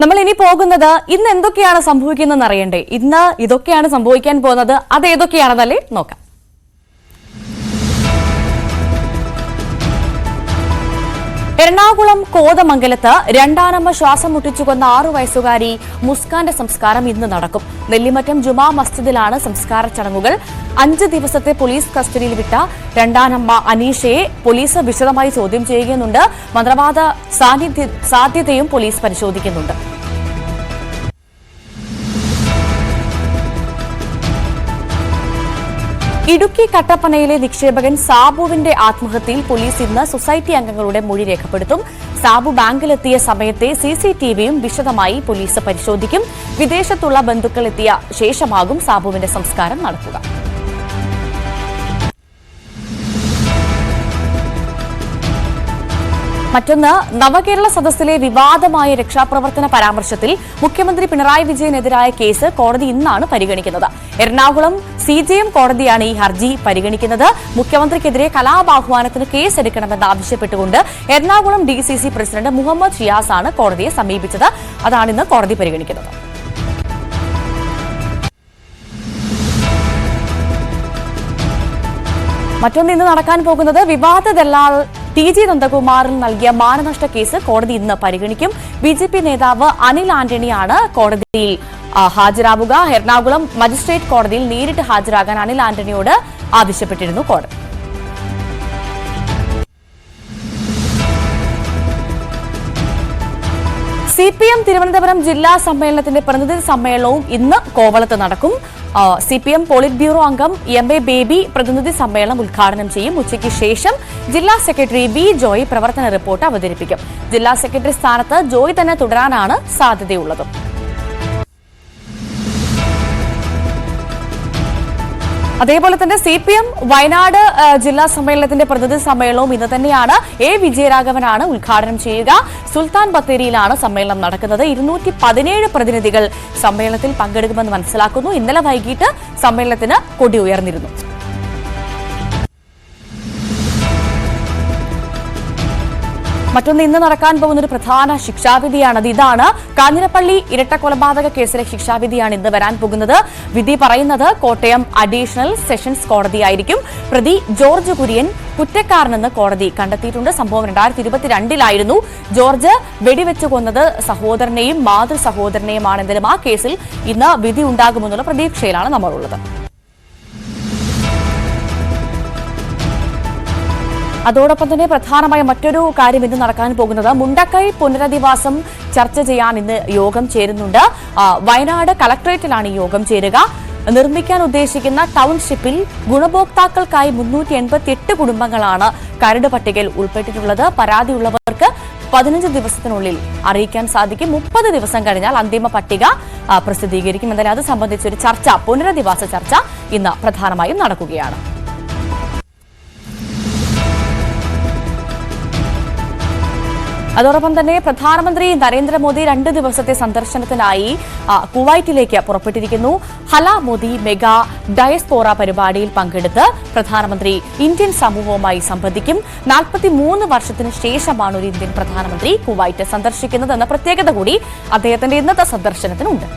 നമ്മൾ ഇനി പോകുന്നത് ഇന്ന് എന്തൊക്കെയാണ് സംഭവിക്കുന്നതെന്ന് അറിയണ്ടേ? ഇന്ന് ഇതൊക്കെയാണ് സംഭവിക്കാൻ പോകുന്നത്. അത് ഏതൊക്കെയാണെന്നല്ലേ നോക്കാം. എറണാകുളം കോതമംഗലത്ത് രണ്ടാനമ്മ ശ്വാസം മുട്ടിച്ചു കൊന്ന ആറു വയസ്സുകാരി മുസ്കാന്റെ സംസ്കാരം ഇന്ന് നടക്കും. നെല്ലിമറ്റം ജുമാ മസ്ജിദിലാണ് സംസ്കാര ചടങ്ങുകൾ. അഞ്ച് ദിവസത്തെ പോലീസ് കസ്റ്റഡിയിൽ വിട്ട രണ്ടാനമ്മ അനീഷയെ പോലീസ് വിശദമായി ചോദ്യം ചെയ്യുന്നുണ്ട് മന്ത്രവാദ സാന്നിധ്യ- സാധ്യതയും പോലീസ് പരിശോധിക്കുന്നുണ്ട്. ഇടുക്കി കട്ടപ്പനയിലെ നിക്ഷേപകൻ സാബുവിന്റെ ആത്മഹത്യയിൽ പോലീസ് ഇന്ന് സൊസൈറ്റി അംഗങ്ങളുടെ മൊഴി രേഖപ്പെടുത്തും. സാബു ബാങ്കിലെത്തിയ സമയത്തെ സി സി ടി വിയും വിശദമായി പോലീസ് പരിശോധിക്കും. വിദേശത്തുള്ള ബന്ധുക്കൾ എത്തിയ ശേഷമാകും സാബുവിന്റെ സംസ്കാരം നടക്കുക. മറ്റൊന്ന് നവകേരള സദസ്സിലെ വിവാദമായ രക്ഷാപ്രവർത്തന പരാമർശത്തിൽ മുഖ്യമന്ത്രി പിണറായി വിജയനെതിരായ കേസ് കോടതി ഇന്നാണ് പരിഗണിക്കുന്നത്. എറണാകുളം സി ജെ എം കോടതിയാണ് ഈ ഹർജി പരിഗണിക്കുന്നത്. മുഖ്യമന്ത്രിക്കെതിരെ കലാപാഹ്വാനത്തിന് കേസെടുക്കണമെന്ന് ആവശ്യപ്പെട്ടുകൊണ്ട് Ernakulam D C C president Muhammad Shiyas ആണ് കോടതിയെ സമീപിച്ചത്. അതാണ് ഇന്ന് കോടതി പരിഗണിക്കുന്നത്. മറ്റൊന്ന് ഇന്ന് നടക്കാൻ പോകുന്നത് വിവാദ ദല്ലാൾ ടി ജി നന്ദകുമാറിൽ നൽകിയ മാനനഷ്ട കേസ് കോടതി ഇന്ന് പരിഗണിക്കും. ബി ജെ പി നേതാവ് അനിൽ ആന്റണിയാണ് കോടതിയിൽ ഹാജരാവുക. എറണാകുളം മജിസ്ട്രേറ്റ് കോടതിയിൽ നേരിട്ട് ഹാജരാകാൻ അനിൽ ആന്റണിയോട് ആവശ്യപ്പെട്ടിരുന്നു കോടതി. സി പി എം തിരുവനന്തപുരം ജില്ലാ സമ്മേളനത്തിന്റെ പ്രതിനിധി സമ്മേളനവും ഇന്ന് കോവളത്ത് നടക്കും. C P M politburo അംഗം എം എ ബേബി പ്രതിനിധി സമ്മേളനം ഉദ്ഘാടനം ചെയ്യും. ഉച്ചയ്ക്ക് ശേഷം ജില്ലാ സെക്രട്ടറി ബി ജോയി പ്രവർത്തന റിപ്പോർട്ട് അവതരിപ്പിക്കും. ജില്ലാ സെക്രട്ടറി സ്ഥാനത്ത് ജോയി തന്നെ തുടരാനാണ് സാധ്യതയുള്ളത്. അതേപോലെ തന്നെ സി പി എം വയനാട് ജില്ലാ സമ്മേളനത്തിന്റെ പ്രതിനിധി സമ്മേളനവും ഇന്ന് തന്നെയാണ്. എ വിജയരാഘവനാണ് ഉദ്ഘാടനം ചെയ്യുക. സുൽത്താൻ ബത്തേരിയിലാണ് സമ്മേളനം നടക്കുന്നത്. ഇരുന്നൂറ്റി പതിനേഴ് പ്രതിനിധികൾ സമ്മേളനത്തിൽ പങ്കെടുക്കുമെന്ന് മനസ്സിലാക്കുന്നു. ഇന്നലെ വൈകിട്ട് സമ്മേളനത്തിന് കൊടി ഉയർന്നിരുന്നു. മറ്റൊന്ന് ഇന്ന് നടക്കാൻ പോകുന്ന ഒരു പ്രധാന ശിക്ഷാവിധിയാണത്. ഇതാണ് കാഞ്ഞിരപ്പള്ളി ഇരട്ട കൊലപാതക കേസിലെ ശിക്ഷാവിധിയാണ് ഇന്ന് വരാൻ പോകുന്നത്. വിധി പറയുന്നത് കോട്ടയം അഡീഷണൽ സെഷൻസ് കോടതിയായിരിക്കും പ്രതി ജോർജ് കുര്യൻ കുറ്റക്കാരനെന്ന് കോടതി കണ്ടെത്തിയിട്ടുണ്ട്. സംഭവം രണ്ടായിരത്തി ഇരുപത്തിരണ്ടിലായിരുന്നു ജോർജ് വെടിവെച്ച് കൊന്നത് സഹോദരനെയും മാതൃ സഹോദരനെയുമാണെങ്കിലും ആ കേസിൽ ഇന്ന് വിധി ഉണ്ടാകുമെന്നുള്ള പ്രതീക്ഷയിലാണ് നമ്മളുള്ളത്. അതോടൊപ്പം തന്നെ പ്രധാനമായ മറ്റൊരു കാര്യം ഇന്ന് നടക്കാൻ പോകുന്നത് മുണ്ടക്കൈ പുനരധിവാസം ചർച്ച ചെയ്യാൻ ഇന്ന് യോഗം ചേരുന്നുണ്ട്. വയനാട് കളക്ടറേറ്റിലാണ് ഈ യോഗം ചേരുക. നിർമ്മിക്കാൻ ഉദ്ദേശിക്കുന്ന ടൗൺഷിപ്പിൽ ഗുണഭോക്താക്കൾക്കായി മുന്നൂറ്റി എൺപത്തി എട്ട് കുടുംബങ്ങളാണ് കരട് പട്ടികയിൽ ഉൾപ്പെട്ടിട്ടുള്ളത്. പരാതിയുള്ളവർക്ക് പതിനഞ്ച് ദിവസത്തിനുള്ളിൽ അറിയിക്കാൻ സാധിക്കും. മുപ്പത് ദിവസം കഴിഞ്ഞാൽ അന്തിമ പട്ടിക പ്രസിദ്ധീകരിക്കും. എന്തായാലും അത് സംബന്ധിച്ചൊരു ചർച്ച പുനരധിവാസ ചർച്ച ഇന്ന് പ്രധാനമായും നടക്കുകയാണ്. അതോടൊപ്പം തന്നെ പ്രധാനമന്ത്രി നരേന്ദ്രമോദി രണ്ട് ദിവസത്തെ സന്ദർശനത്തിനായി കുവൈറ്റിലേക്ക് പുറപ്പെട്ടിരിക്കുന്നു. ഹല മോദി മെഗാ ഡയസ്പോറ പരിപാടിയിൽ പങ്കെടുത്ത് പ്രധാനമന്ത്രി ഇന്ത്യൻ സമൂഹവുമായി സംബന്ധിക്കും നാൽപ്പത്തിമൂന്ന് വർഷത്തിന് ശേഷമാണ് ഒരു ഇന്ത്യൻ പ്രധാനമന്ത്രി കുവൈറ്റ് സന്ദർശിക്കുന്നത് എന്ന പ്രത്യേകത കൂടി അദ്ദേഹത്തിന്റെ ഇന്നത്തെ സന്ദർശനത്തിനുണ്ട്.